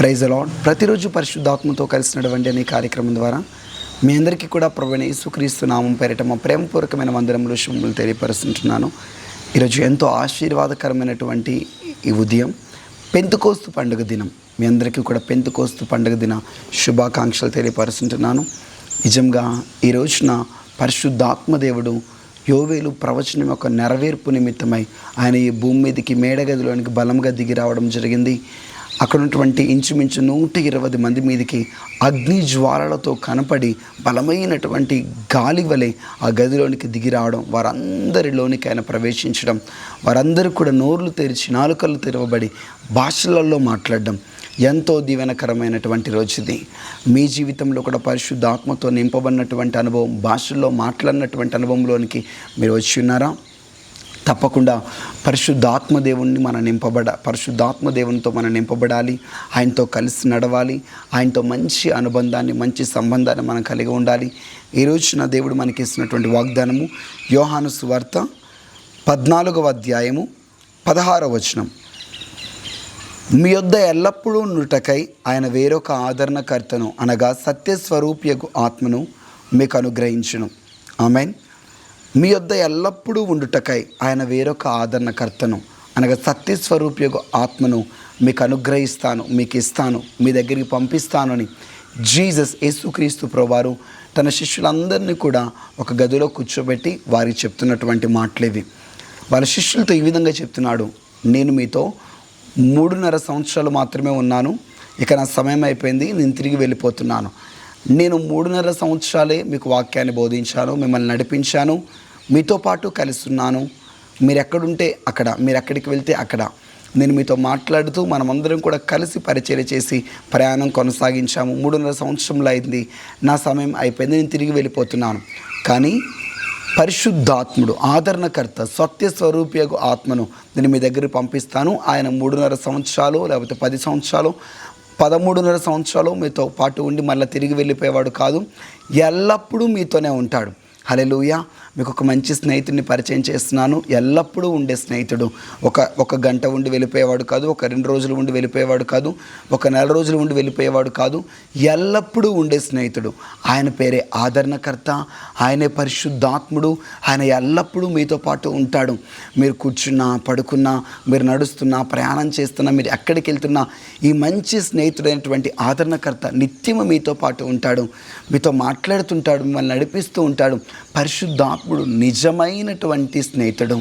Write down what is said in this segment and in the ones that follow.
Praise అలాడ్ ప్రతిరోజు పరిశుద్ధాత్మతో కలిసి నడవండి అనే కార్యక్రమం ద్వారా మీ అందరికీ కూడా ప్రభుని యేసుక్రీస్తు నామం పేరిట మా ప్రేమపూర్వకమైన మందిరంలో శుభములు తెలియపరుస్తుంటున్నాను. ఈరోజు ఎంతో ఆశీర్వాదకరమైనటువంటి ఈ ఉదయం పెంతుకోస్తు పండుగ దినం. మీ అందరికీ కూడా పెంతుకోస్తు పండుగ దిన శుభాకాంక్షలు తెలియపరుస్తుంటున్నాను. నిజంగా ఈ రోజున పరిశుద్ధాత్మదేవుడు యోవేలు ప్రవచనం యొక్క నెరవేర్పు నిమిత్తమై ఆయన ఈ భూమి మీదకి మేడగదిలోనికి బలంగా దిగి రావడం జరిగింది. అక్కడ ఉన్నటువంటి ఇంచుమించు నూట ఇరవై మంది మీదకి అగ్ని జ్వాలలతో కనపడి బలమైనటువంటి గాలి వలె ఆ గదిలోనికి దిగి రావడం వారందరిలోనికి ఆయన ప్రవేశించడం వారందరూ కూడా నోర్లు తెరిచి నాలుకలు తెరవబడి భాషలలో మాట్లాడడం ఎంతో దీవెనకరమైనటువంటి రోజుది. మీ జీవితంలో కూడా పరిశుద్ధ ఆత్మతో నింపబడినటువంటి అనుభవం భాషల్లో మాట్లాడినటువంటి అనుభవంలోనికి మీరు వచ్చి ఉన్నారా? తప్పకుండా పరిశుద్ధాత్మ దేవుణ్ణి మనం నింపబడ పరిశుద్ధాత్మ దేవునితో మనం నింపబడాలి. ఆయనతో కలిసి నడవాలి. ఆయనతో మంచి అనుబంధాన్ని మంచి సంబంధాన్ని మనం కలిగి ఉండాలి. ఈ రోజున దేవుడు మనకి ఇస్తున్నటువంటి వాగ్దానము యోహాను సువార్త పద్నాలుగవ అధ్యాయము పదహారవ వచనం. మీ యొద్ద ఎల్లప్పుడూ నుటకై ఆయన వేరొక ఆదరణకర్తను అనగా సత్యస్వరూప్యకు ఆత్మను మీకు అనుగ్రహించును. ఆమెన్. మీ యొద్ద ఎల్లప్పుడూ ఉండుటకై ఆయన వేరొక ఆదరణకర్తను అనగా సత్యస్వరూప్యకు ఆత్మను మీకు అనుగ్రహిస్తాను మీకు ఇస్తాను మీ దగ్గరికి పంపిస్తాను అని జీసస్ యేసుక్రీస్తు ప్రభువారు తన శిష్యులందరినీ కూడా ఒక గదిలో కూర్చోబెట్టి వారికి చెప్తున్నటువంటి మాటలేవి. వాళ్ళ శిష్యులతో ఈ విధంగా చెప్తున్నాడు నేను మీతో మూడున్నర సంవత్సరాలు మాత్రమే ఉన్నాను ఇక నా సమయం అయిపోయింది నేను తిరిగి వెళ్ళిపోతున్నాను. నేను మూడున్నర సంవత్సరాలే మీకు వాక్యాన్ని బోధించాను మిమ్మల్ని నడిపించాను మీతో పాటు కలుస్తున్నాను. మీరు ఎక్కడుంటే అక్కడ మీరు ఎక్కడికి వెళ్తే అక్కడ. నేను మీతో మాట్లాడుతూ మనమందరం కూడా కలిసి పరిచయం చేసి ప్రయాణం కొనసాగించాము. మూడున్నర సంవత్సరంలో అయింది. నా సమయం అయిపోయింది. నేను తిరిగి వెళ్ళిపోతున్నాను. కానీ పరిశుద్ధాత్ముడు ఆదరణకర్త సత్య స్వరూపియగు ఆత్మను నేను మీ దగ్గర పంపిస్తాను. ఆయన మూడున్నర సంవత్సరాలు లేకపోతే పది సంవత్సరాలు పదమూడున్నర సంవత్సరాలు మీతో పాటు ఉండి మళ్ళీ తిరిగి వెళ్ళిపోయేవాడు కాదు. ఎల్లప్పుడూ మీతోనే ఉంటాడు. హలెలుయ మీకు ఒక మంచి స్నేహితుడిని పరిచయం చేస్తున్నాను. ఎల్లప్పుడూ ఉండే స్నేహితుడు. ఒక ఒక గంట ఉండి వెళ్ళిపోయేవాడు కాదు ఒక రెండు రోజులు ఉండి వెళ్ళిపోయేవాడు కాదు ఒక నెల రోజులు ఉండి వెళ్ళిపోయేవాడు కాదు. ఎల్లప్పుడూ ఉండే స్నేహితుడు. ఆయన పేరే ఆదరణకర్త ఆయనే పరిశుద్ధాత్ముడు ఆయన ఎల్లప్పుడూ మీతో పాటు ఉంటాడు. మీరు కూర్చున్నా పడుకున్నా మీరు నడుస్తున్నా ప్రయాణం చేస్తున్నా మీరు ఎక్కడికి వెళ్తున్నా ఈ మంచి స్నేహితుడైనటువంటి ఆదరణకర్త నిత్యము మీతో పాటు ఉంటాడు. మీతో మాట్లాడుతుంటాడు మిమ్మల్ని నడిపిస్తూ ఉంటాడు. అప్పుడు నిజమైనటువంటి స్నేహితుడు.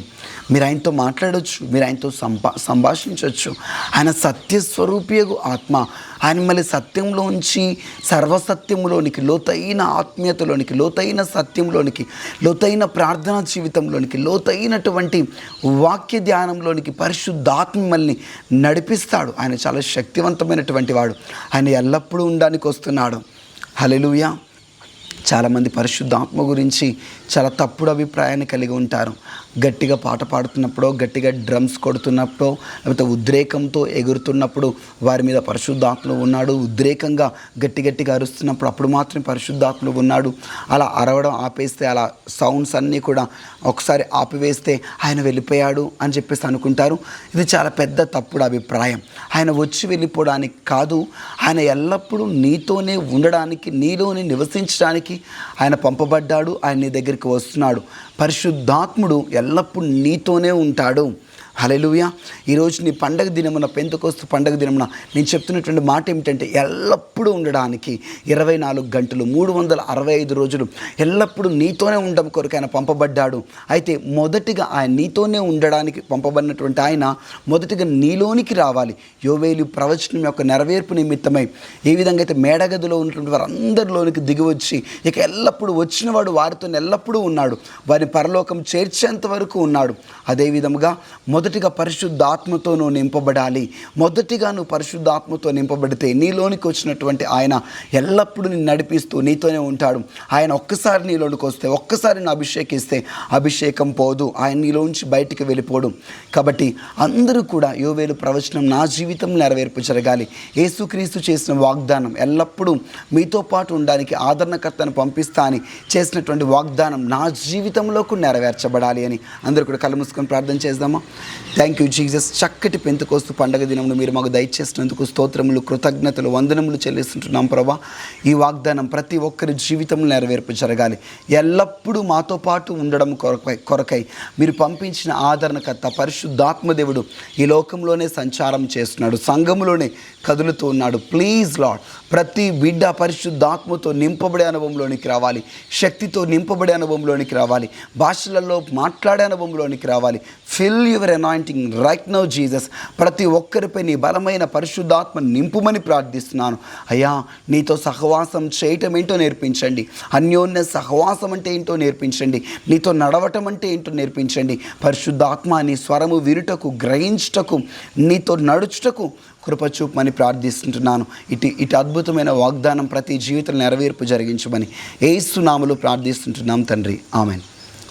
మీరు ఆయనతో మాట్లాడవచ్చు మీరు ఆయనతో సంభా సంభాషించవచ్చు ఆయన సత్యస్వరూపియగు ఆత్మ. ఆయన మళ్ళీ సత్యంలోంచి సర్వసత్యంలోనికి లోతైన ఆత్మీయతలోనికి లోతైన సత్యంలోనికి లోతైన ప్రార్థనా జీవితంలోనికి లోతైనటువంటి వాక్య ధ్యానంలోనికి పరిశుద్ధాత్మ మిమ్మల్ని నడిపిస్తాడు. ఆయన చాలా శక్తివంతమైనటువంటి వాడు. ఆయన ఎల్లప్పుడూ ఉండడానికి వస్తున్నాడు. హలెలుయా చాలామంది పరిశుద్ధాత్మ గురించి చాలా తప్పుడు అభిప్రాయాన్ని కలిగి ఉంటారు. గట్టిగా పాట పాడుతున్నప్పుడో గట్టిగా డ్రమ్స్ కొడుతున్నప్పుడో లేకపోతే ఉద్రేకంతో ఎగురుతున్నప్పుడు వారి మీద పరిశుద్ధాత్మ ఉన్నాడు. ఉద్రేకంగా గట్టి గట్టిగా అరుస్తున్నప్పుడు అప్పుడు మాత్రం పరిశుద్ధాత్మ ఉన్నాడు. అలా అరవడం ఆపేస్తే అలా సౌండ్స్ అన్నీ కూడా ఒకసారి ఆపివేస్తే ఆయన వెళ్ళిపోయాడు అని చెప్పేసి అనుకుంటారు. ఇది చాలా పెద్ద తప్పుడు అభిప్రాయం. ఆయన వచ్చి వెళ్ళిపోవడానికి కాదు ఆయన ఎల్లప్పుడూ నీతోనే ఉండడానికి నీలోనే నివసించడానికి ఆయన పంపబడ్డాడు ఆయన నీ దగ్గరికి వస్తున్నాడు. పరిశుద్ధాత్ముడు ఎల్లప్పుడూ నీతోనే ఉంటాడు. హలెలుయ ఈరోజు నీ పండగ దినమున పెంతకోస్తు పండగ దినమున నేను చెప్తున్నటువంటి మాట ఏమిటంటే ఎల్లప్పుడూ ఉండడానికి ఇరవై నాలుగు గంటలు మూడు వందల అరవై ఐదు రోజులు ఎల్లప్పుడూ నీతోనే ఉండడం కొరకు ఆయన పంపబడ్డాడు. అయితే మొదటిగా ఆయన నీతోనే ఉండడానికి పంపబడినటువంటి ఆయన మొదటిగా నీలోనికి రావాలి. యోవేలు ప్రవచనం యొక్క నెరవేర్పు నిమిత్తమై ఏ విధంగా అయితే మేడగదిలో ఉన్నటువంటి వారందరిలోనికి దిగి వచ్చి ఇక ఎల్లప్పుడూ వచ్చినవాడు వారితో ఎల్లప్పుడూ ఉన్నాడు. వారిని పరలోకం చేర్చేంత వరకు ఉన్నాడు. అదేవిధముగా మొదటిగా పరిశుద్ధాత్మతో నువ్వు నింపబడాలి. మొదటిగా నువ్వు పరిశుద్ధాత్మతో నింపబడితే నీలోనికి వచ్చినటువంటి ఆయన ఎల్లప్పుడూ నిన్ను నడిపిస్తూ నీతోనే ఉంటాడు. ఆయన ఒక్కసారి నీలోనికి వస్తే ఒక్కసారి నువ్వు అభిషేకిస్తే అభిషేకం పోదు. ఆయన నీలోంచి బయటికి వెళ్ళిపోడు. కాబట్టి అందరూ కూడా యోవేలు ప్రవచనం నా జీవితం నెరవేర్పు జరగాలి. యేసుక్రీస్తు చేసిన వాగ్దానం ఎల్లప్పుడూ మీతో పాటు ఉండడానికి ఆదరణకర్తను పంపిస్తా అని చేసినటువంటి వాగ్దానం నా జీవితంలోకి నెరవేర్చబడాలి అని అందరూ కూడా కళ్ళు మూసుకొని ప్రార్థన చేద్దామా? థ్యాంక్ యూ జీజస్ చక్కటి పెంతుకోస్తు పండగ దినమును మీరు మాకు దయచేసినందుకు స్తోత్రములు కృతజ్ఞతలు వందనములు చెల్లిస్తుంటున్నాం ప్రభా. ఈ వాగ్దానం ప్రతి ఒక్కరి జీవితంలో నెరవేర్పు జరగాలి. ఎల్లప్పుడూ మాతో పాటు ఉండడం కొరకై కొరకై మీరు పంపించిన ఆదరణకర్త పరిశుద్ధాత్మదేవుడు ఈ లోకంలోనే సంచారం చేస్తున్నాడు సంఘములోనే కదులుతూ ఉన్నాడు. ప్లీజ్ లాడ్ ప్రతి బిడ్డ పరిశుద్ధాత్మతో నింపబడే అనుభవంలోనికి రావాలి. శక్తితో నింపబడే అనుభవంలోనికి రావాలి. భాషలలో మాట్లాడే అనుభవంలోనికి రావాలి. Fill your anointing right now Jesus ప్రతి ఒక్కరిపై నీ బలమైన పరిశుద్ధాత్మ నింపుమని ప్రార్థిస్తున్నాను. అయ్యా నీతో సహవాసం చేయటం ఏంటో నేర్పించండి. అన్యోన్య సహవాసం అంటే ఏంటో నేర్పించండి. నీతో నడవటం అంటే ఏంటో నేర్పించండి. పరిశుద్ధాత్మ నీ స్వరము విరుటకు గ్రహించుటకు నీతో నడుచుటకు కృపచూపమని ప్రార్థిస్తుంటున్నాను. ఇటు ఇటు అద్భుతమైన వాగ్దానం ప్రతి జీవితం నెరవేర్పు జరిగించమని ఏసునాములు ప్రార్థిస్తుంటున్నాం తండ్రి. ఆమెన్.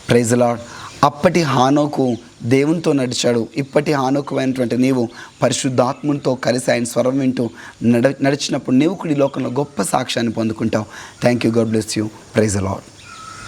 ప్రైజ్ లాడ్ అప్పటి హానోకు దేవునితో నడిచాడు. ఇప్పటి హానోకు నీవు పరిశుద్ధాత్మునితో కలిసి ఆయన స్వరం వింటూ నడ నడిచినప్పుడు నీవు కూడా ఈ లోకంలో గొప్ప సాక్ష్యాన్ని పొందుకుంటావు. Thank you God bless you praise అలాడ్